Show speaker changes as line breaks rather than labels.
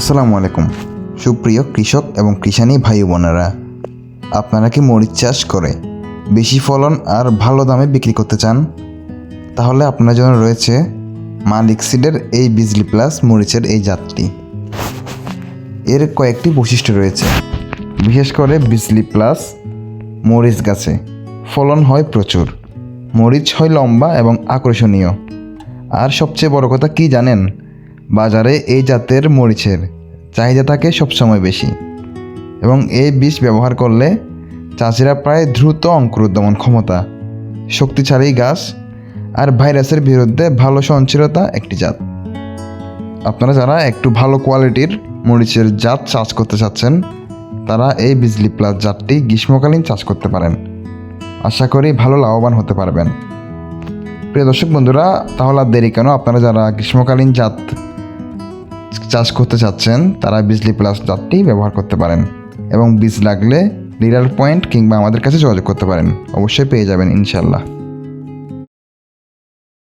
আসসালামু আলাইকুম। সুপ্রিয় কৃষক এবং কৃষানি ভাই বোনেরা আপনারা কি মরিচ চাষ করে বেশি ফলন আর ভালো দামে বিক্রি করতে চান? তাহলে আপনার জন্য রয়েছে মালিক সিডের এই বিজলি প্লাস মরিচের এই জাতটি। এর কয়েকটি বৈশিষ্ট্য রয়েছে। বিশেষ করে বিজলি প্লাস মরিচ গাছে ফলন হয় প্রচুর। মরিচ হয় লম্বা এবং আকর্ষণীয়। আর সবচেয়ে বড় কথা, কি জানেন? বাজারে এই জাতের মরিচের চাহিদা থাকে সবসময় বেশি এবং এই বীজ ব্যবহার করলে চাষিরা প্রায় দ্রুত অঙ্কুরোদ্গমন ক্ষমতা, শক্তিশালী গাছ আর ভাইরাসের বিরুদ্ধে ভালো সহনশীলতা একটি জাত। আপনারা যারা একটু ভালো কোয়ালিটির মরিচের জাত চাষ করতে চাচ্ছেন, তারা এই বিজলি প্লাস জাতটি গ্রীষ্মকালীন চাষ করতে পারেন। আশা করি ভালো লাভবান হতে পারবেন। প্রিয় দর্শক বন্ধুরা, তাহলে আর দেরি কেন? আপনারা যারা গ্রীষ্মকালীন জাত চাষ করতে চাচ্ছেন, তারা বিজলি প্লাস জাতটি ব্যবহার করতে পারেন এবং বীজ লাগলে লিডার পয়েন্ট কিংবা আমাদের কাছে যোগাযোগ করতে পারেন। অবশ্যই পেয়ে যাবেন ইনশাল্লাহ